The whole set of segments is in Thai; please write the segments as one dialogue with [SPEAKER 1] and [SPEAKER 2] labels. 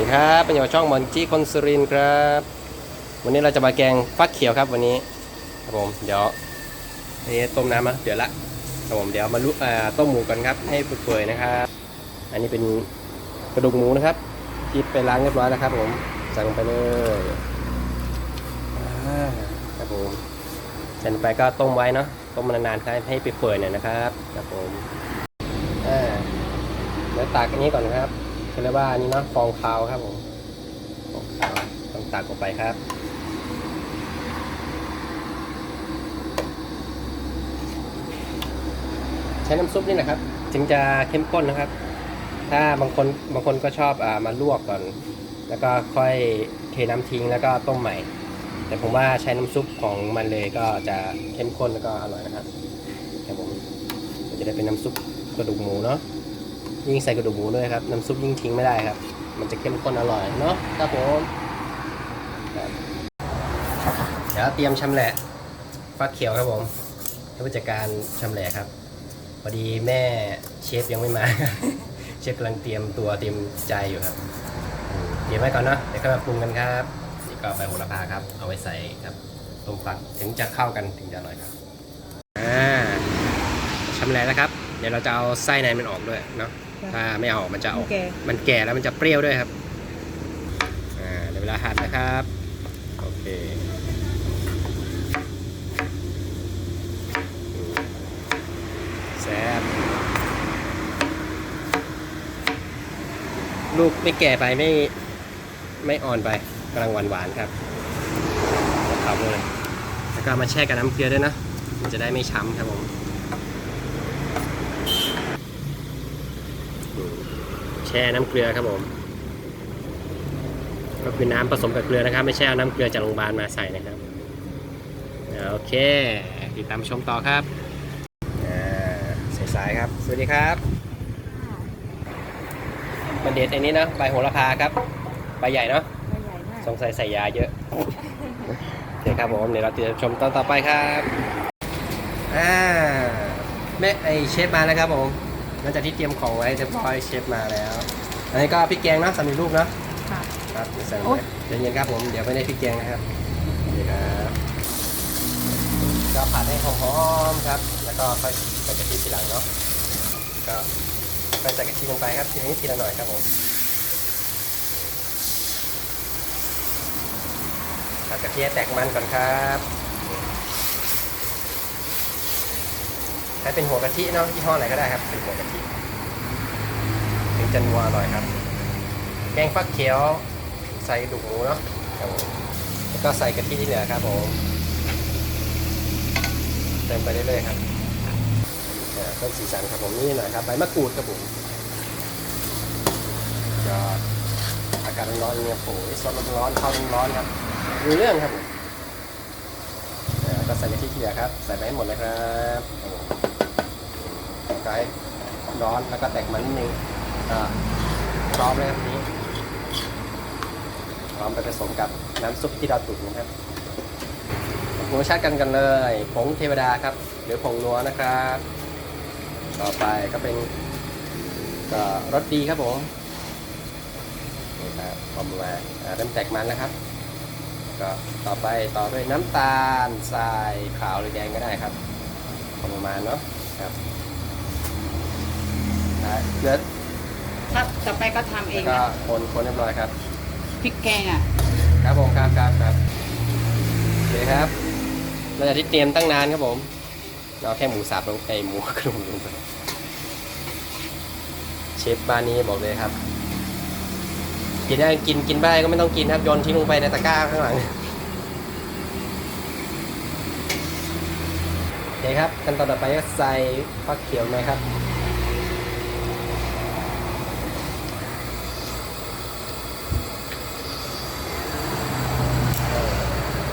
[SPEAKER 1] ดีครับเป็นอยู่ช่องหมอนจี้คนสุรินครับ วันนี้เราจะมาแกงฟักเขียวครับวันนี้ครับผมเดี๋ยวนี่ต้มน้ำมาเดี๋ยวละครับผมเดี๋ยวมาลุอ่าต้มหมูกันครับ ให้เปื่อยๆนะครับ อันนี้เป็นกระดูกหมูนะครับที่ไปล้างเรียบร้อยแล้วครับ ผมใส่ลงไปเลยครับผมใส่ลงไปก็ต้มไว้เนาะต้มมานานๆครับให้เปื่อยๆหน่อยนะครับครับผมเดี๋ยวตักอันนี้ก่อนครับ เขาเรียกว่าอันนี้เนาะฟองคาวครับผมฟองคาวต้องตักออกไปครับใช้น้ำซุปนี่นะครับถึงจะเข้มข้นนะครับ ถ้าบางคนบางคนก็ชอบอามาลวกก่อน แล้วก็ค่อยเทน้ำทิ้งแล้วก็ต้มใหม่ แต่ผมว่าใช้น้ำซุปของมันเลยก็จะเข้มข้นแล้วก็อร่อยนะครับครับผมจะได้เป็นน้ำซุปกระดูกหมูเนาะ ยิ่งใส่กระดูกหมูด้วยครับ น้ำซุปยิ่งทิ้งไม่ได้ครับ มันจะเข้มข้นอร่อยเนาะครับผมเดี๋ยวเตรียมชำแหละฟักเขียวครับผมให้ผู้จัดการชำแหละครับพอดีแม่เชฟยังไม่มา เชฟกำลังเตรียมตัวเตรียมใจอยู่ครับเตรียมไว้ก่อนเนาะเดี๋ยวก็มาปรุงกันครับนี่ก็ใบโหระพาครับ เอาไว้ใส่ครับต้มฟักถึงจะเข้ากันถึงจะอร่อยครับอ่าชำแหละแล้วครับ เดี๋ยวเราจะเอาไส้ในมันออกด้วยเนาะ ถ้าไม่เอาออกมันจะออก
[SPEAKER 2] แก
[SPEAKER 1] มันแก่แล้วมันจะเปรี้ยวด้วยครับ อ่าเดี๋ยวเวลาหั่นนะครับ โอเคอืมแซ่บลูกไม่แก่ไปไม่ไม่อ่อนไปกำลังหวานหวานๆครับเขาเลยแล้วก็เอามาแช่กับน้ำเกลือด้วยนะ มันจะได้ไม่ช้ำครับผมอืม แช่น้ำเกลือครับผม ก็คือน้ำผสมกับเกลือนะครับ ไม่ใช่เอาน้ำเกลือจากโรงพยาบาลมาใส่นะครับโอเค ติดตามชมต่อครับอ่าสายๆครับ สวัสดีครับมันเด็ดอันนี้นะใบโหระพาครับใบใหญ่เนาะ
[SPEAKER 2] ไม่ใหญ่มาก
[SPEAKER 1] สงสัยใส่ยาเยอะโอเคครับผมเดี๋ยวเราติดตามชมตอนต่อไปครับอ่าแม่ไอเชฟมาแล้วครับผม หลังจากที่เตรียมของไว้เรียบร้อยเชฟมาแล้ว อันนี้ก็พริกแกงเนาะสำเร็จรูปเนาะ
[SPEAKER 2] ค่ะ
[SPEAKER 1] ครับเดี๋ยวใส่ลง
[SPEAKER 2] โอ๊
[SPEAKER 1] ไป
[SPEAKER 2] ย
[SPEAKER 1] เดี๋ยวเย็นครับผมเดี๋ยวไม่ได้พริกแกงนะครับนี่ครับก็ผัดให้หอมๆครับ แล้วก็ค่อยใส่กะทิทีหลังเนาะก็ค่อยใส่กะทิลงไปครับทีนี้ทีละหน่อยครับผมผัดกะทิให้แตกมันก่อนครับ ใช้เป็นหัวกะทิเนาะยี่ห้อไหนก็ได้ครับ เป็นหัวกะทิถึงจะนัวอร่อยครับ แกงฟักเขียวใส่ดุกหมูเนาะครับผมแล้วก็ใส่กะทิที่เหลือครับผมเติมไปเรื่อยๆครับเพิ่มสีสันครับผมนี่หน่อยครับใบมะกรูดครับผมอากาศร้อนๆเนี่ยโอ้ยซอสร้อนๆข้าวร้อนๆครับดูเรื่องครับผม ก็ใส่กะทิที่เหลือครับ ใส่ไปให้หมดเลยครับไก่ร้อนแล้วก็แตกมันนิดนึงอ่าพร้อมเลยครับนี้พร้อมไปผสมกับน้ำซุปที่เราตุ๋นนะครับรสชาติกันกันเลยผงเทวดาครับ หรือผงนัวนะครับ ต่อไปก็เป็นก็รสดีครับผมนี่ครับพอมาอ่าเริ่มแตกมันแล้วครับ ก็ต่อไปต่อด้วยน้ำตาลทรายขาวหรือแดงก็ได้ครับพอประมาณเนาะครับอ่าเหลือ
[SPEAKER 2] ถ้าต่อไปก็ทำเอ
[SPEAKER 1] แล้วก็
[SPEAKER 2] งนะ
[SPEAKER 1] คนคนเรียบร้อยครับ
[SPEAKER 2] พริกแกงอะ
[SPEAKER 1] ครับผมครับครับครับโอเคครับเราจะที่เตรียมตั้งนานครับผมเราแค่หมูสับลงไปหมูกระดูกลงไปเชฟบ้านนี้บอกเลยครับกินได้กินกินไม่ได้ก็ไม่ต้องกินครับโยนทิ้งลงไปในตะกร้าข้างหลัง โอเคครับขั้นตอนต่อไปก็ใส่ฟักเขียวนะครับ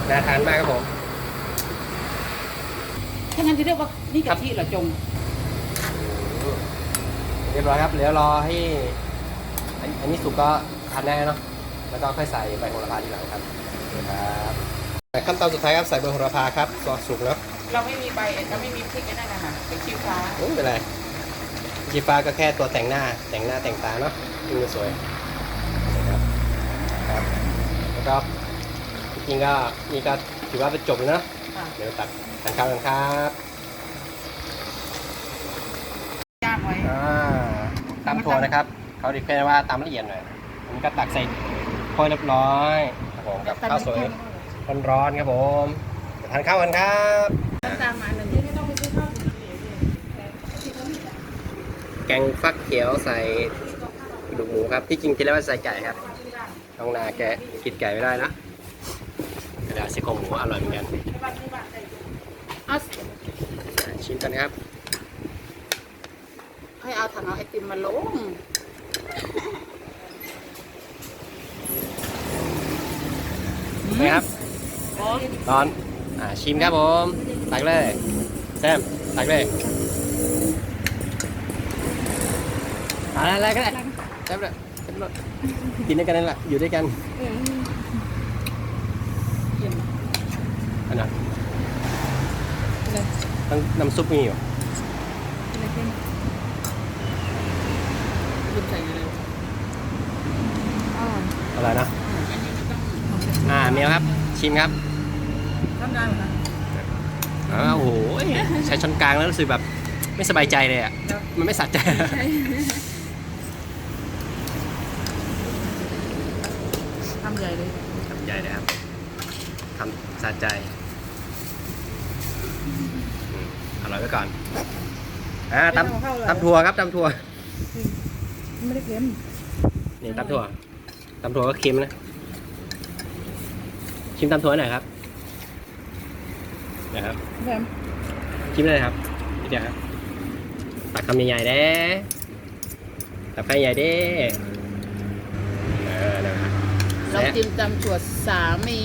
[SPEAKER 1] น่าทานมากครับผม
[SPEAKER 2] ถ้างั้นจะเรียกว่านี่กะทิเหรอจง
[SPEAKER 1] เรียบร้อยครับเดี๋ยวรอให้อันอันนี้สุกก็ทานได้เนาะแล้วก็ค่อยใส่ใบโหระพาทีหลังครับโอเคครับขั้นตอนสุดท้ายครับใส่ใบโหระพาครับก็สุกแล้ว
[SPEAKER 2] เราไม่มีใบเราไม่มีพริกไอ้นั่นนะคะเป็นคิ้วฟ้า
[SPEAKER 1] ไม่เป็นไรจีฟ้าก็แค่ตัวแต่งหน้าแต่งหน้าแต่งตาเนาะดูสวยนะครับครับแล้วก็จริงๆก็นี่ก็ถือว่าเป็นจบแล้วเนอะ
[SPEAKER 2] ค่ะ
[SPEAKER 1] เดี๋ยวตักทานข้าวกันครับ
[SPEAKER 2] ย่างไว้
[SPEAKER 1] อ่าตำถั่วนะครับ เขาดีเฟนว่าตำละเอียดหน่อยอันนี้ก็ตักใส่ถ้วยเรียบร้อยครับผมกับข้าวสวยร้อนๆครับผมเดี๋ยวทานข้าวกันครับ
[SPEAKER 2] ตามมาหนึ่งที่ไม่ต้องไปซื้อข้าว
[SPEAKER 1] แกงฟักเขียวใส่กระดูกหมูครับ ที่จริงคิดแล้วว่าใส่ไก่ครับน้องนาแกกินไก่ไม่ได้นะเดี๋ยวซี่โครงหมูอร่อยเหมือนกัน
[SPEAKER 2] เอา
[SPEAKER 1] ชิมกันครับ
[SPEAKER 2] ให้เอาถังเอาไอติมมาลง
[SPEAKER 1] นี่ครับ
[SPEAKER 2] อ๋อ
[SPEAKER 1] ตอน อ่าชิมครับผม ตักเลยแซมตักเลยเอะไรอะไรก็ได้แซมเลยแซมเลยกินด้วยกันนั่นแหละอยู่ด้วยกันอันนั้นต้องน้ำซุปมีอยู่
[SPEAKER 2] คุณใส่เลย
[SPEAKER 1] อะไรนะ
[SPEAKER 2] อันนี้ไม่ต้อง
[SPEAKER 1] อ่าเมียวครับ ชิมครับ
[SPEAKER 2] ทำได้เหรอคะ
[SPEAKER 1] อ้าวโอ้โหใช้ช้อนกลางแล้วรู้สึกแบบไม่สบายใจเลยอะ มันไม่สะใจ
[SPEAKER 2] ทำใหญ่เลย
[SPEAKER 1] ทำใจนะครับทำสะใจอืมอร่อยไว้ก่อน อ่าตำตำถั่วครับตำถั่ว
[SPEAKER 2] ไม่ได้เค็ม
[SPEAKER 1] นี่ตำถั่วตำถั่วก็เค็มนะ ชิมตำถั่วหน่อยครับ นะครับ
[SPEAKER 2] แซม
[SPEAKER 1] ชิมเลยครับนิดเดียวครับตักคำใหญ่ๆเด้ตักคำใหญ่ๆเด้เออนะครับ
[SPEAKER 2] เราจิ้มตำถั่วสามี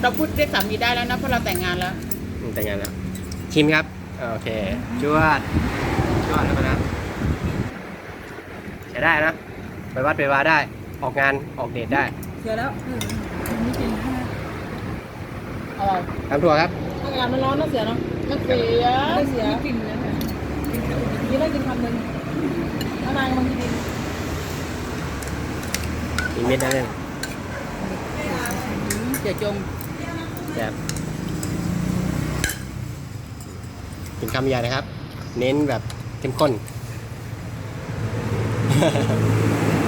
[SPEAKER 2] เราพูดเรียกสามีได้แล้วนะเพราะเราแต่งงานแล้ว
[SPEAKER 1] อืมแต่งงานแล้วชิมครับ โอเคจวดจวดแล้วนะใช้ได้นะ ไปวัดไปวาได้ ออกงานออกเดทได้
[SPEAKER 2] เสียแล้วไม่กิน อร่อย
[SPEAKER 1] ตำถั่วครับ
[SPEAKER 2] อากาศมันร้อนนะเสียเนาะมันเสียไม่เสียกินเลยค่ะกินได้กินคำหนึ่งถ้านายมันกิน
[SPEAKER 1] มีเม็ดนั่นเอง
[SPEAKER 2] เดี๋ยวจง
[SPEAKER 1] แบบกินคำใหญ่นะครับ เน้นแบบเข้มข้น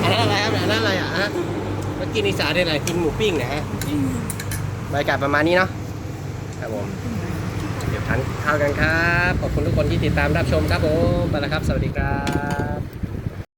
[SPEAKER 1] อันนั้นอะไรครับอันนั้นอะไรอะฮะเมื่อกี้นิสาได้อะไรกินหมูปิ้งนะฮะบรรยากาศประมาณนี้เนาะ ครับผม เดี๋ยวทานข้าวกันครับ ขอบคุณทุกคนที่ติดตามรับชมครับผมไปแล้วครับ สวัสดีครับ